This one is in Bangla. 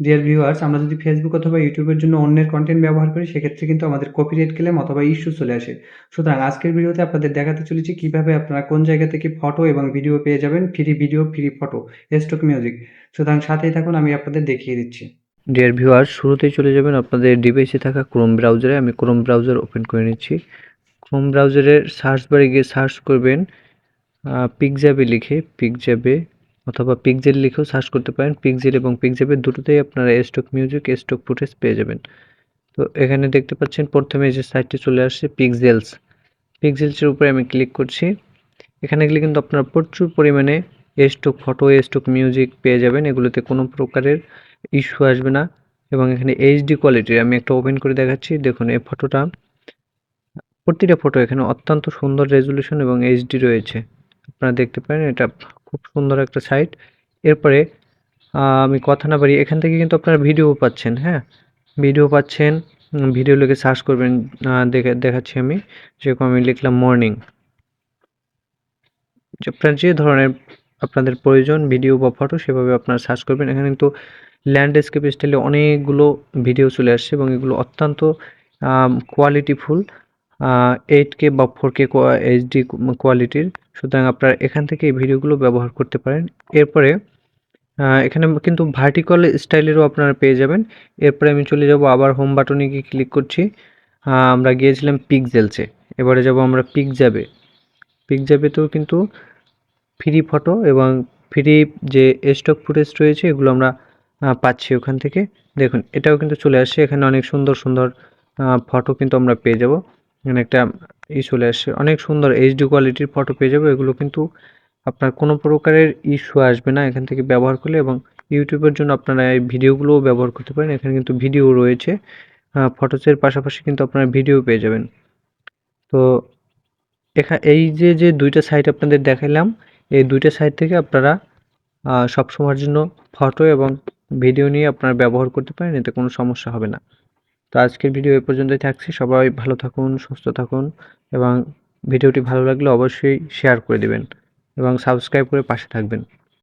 ডিয়ার ভিউয়ার্স আমরা যদি ফেসবুক অথবা ইউটিউবের জন্য অন্যের কন্টেন্ট ব্যবহার করি, সেক্ষেত্রে কিন্তু আমাদের কপিরাইট ক্লেম অথবা ইস্যু চলে আসে। সুতরাং আজকের ভিডিওতে আপনাদের দেখাতে চলেছি কীভাবে আপনারা কোন জায়গা থেকে ফটো এবং ভিডিও পেয়ে যাবেন free video free photo stock music সুতরাং সাথেই থাকুন, আমি আপনাদের দেখিয়ে দিচ্ছি। ডিয়ার ভিউয়ার শুরুতেই চলে যাবেন আপনাদের ডিভাইসে থাকা ক্রোম ব্রাউজারে আমি ক্রোম ব্রাউজার ওপেন করে নিচ্ছি। ক্রোম ব্রাউজারের সার্চ বারে গিয়ে সার্চ করবেন পিকজ্যাবে লিখে পিকজ্যাবে অথবা পিকজেল লিখেও সার্চ করতে পারেন। পিকজেল এবং পিকজ্যাবে দুটোতেই আপনারা স্টক মিউজিক স্টক ফুটেজ পেয়ে যাবেন। তো এখানে দেখতে পাচ্ছেন, প্রথমে যে সাইটটি চলে আসছে পিকজেলস পিকজেলসের উপরে আমি ক্লিক করছি। এখানে গেলে কিন্তু আপনারা প্রচুর পরিমাণে স্টক ফটো স্টক মিউজিক পেয়ে যাবেন। এগুলোতে কোনো প্রকারের ইস্যু আসবে না। এবং এখানে এইচডি কোয়ালিটির আমি একটা ওপেন করে দেখাচ্ছি। দেখুন, এই ফটোটা প্রতিটা ফটো এখানে অত্যন্ত সুন্দর রেজলিউশন এবং এইচডি রয়েছে। আপনারা দেখতে পারেন, এটা খুব সুন্দর একটা সাইট এরপরে আমি কথা না পারি এখান থেকে কিন্তু আপনারা ভিডিও পাচ্ছেন হ্যাঁ? ভিডিও পাচ্ছেন ভিডিও লিখে সার্চ করবেন দেখে, দেখাচ্ছি আমি। যেরকম আমি লিখলাম মর্নিং আপনার যে ধরনের আপনাদের প্রয়োজন ভিডিও বা ফটো সেভাবে আপনারা সার্চ করবেন। এখানে কিন্তু ল্যান্ডস্কেপ স্টাইলে অনেকগুলো ভিডিও চলে আসছে এবং এগুলো অত্যন্ত কোয়ালিটিফুল এইট কে বা ফোর কে এইচডি কোয়ালিটির সুতরাং আপনারা এখান থেকে এই ভিডিওগুলো ব্যবহার করতে পারেন। এরপরে এখানে কিন্তু ভার্টিক্যাল স্টাইলেরও আপনারা পেয়ে যাবেন। এরপরে আমি চলে যাব আবার হোম বাটনে গিয়ে ক্লিক করছি। আমরা গিয়েছিলাম পিকজেলসে এবারে যাব আমরা পিক যাবে পিক যাবেতেও কিন্তু ফ্রি ফটো এবং ফ্রি যে স্টক ফুটেজ রয়েছে, এগুলো আমরা পাচ্ছি ওখান থেকে। দেখুন, এটাও কিন্তু চলে আসছে। এখানে অনেক সুন্দর সুন্দর ফটো কিন্তু আমরা পেয়ে যাব। এখানে একটা ই চলে আসছে অনেক সুন্দর এইচডি কোয়ালিটির ফটো পেয়ে যাব। এগুলো কিন্তু আপনার কোনো প্রকারের ইস্যু আসবে না এখান থেকে ব্যবহার করলে এবং ইউটিউবের জন্য আপনারা এই ভিডিওগুলোও ব্যবহার করতে পারেন। এখানে কিন্তু ভিডিও রয়েছে। ফটোসের পাশাপাশি কিন্তু আপনারা ভিডিও পেয়ে যাবেন। তো এখা এই যে যে দুইটা সাইট আপনাদের দেখাইলাম এই দুইটা সাইট থেকে আপনারা আহ, সব সময়ের জন্য ফটো এবং ভিডিও নিয়ে আপনারা ব্যবহার করতে পারেন। এতে কোনো সমস্যা হবে না। তো আজকের ভিডিও এ পর্যন্তই থাকছি। সবাই ভালো থাকুন, সুস্থ থাকুন এবং ভিডিওটি ভালো লাগলে অবশ্যই শেয়ার করে দেবেন এবং সাবস্ক্রাইব করে পাশে থাকবেন।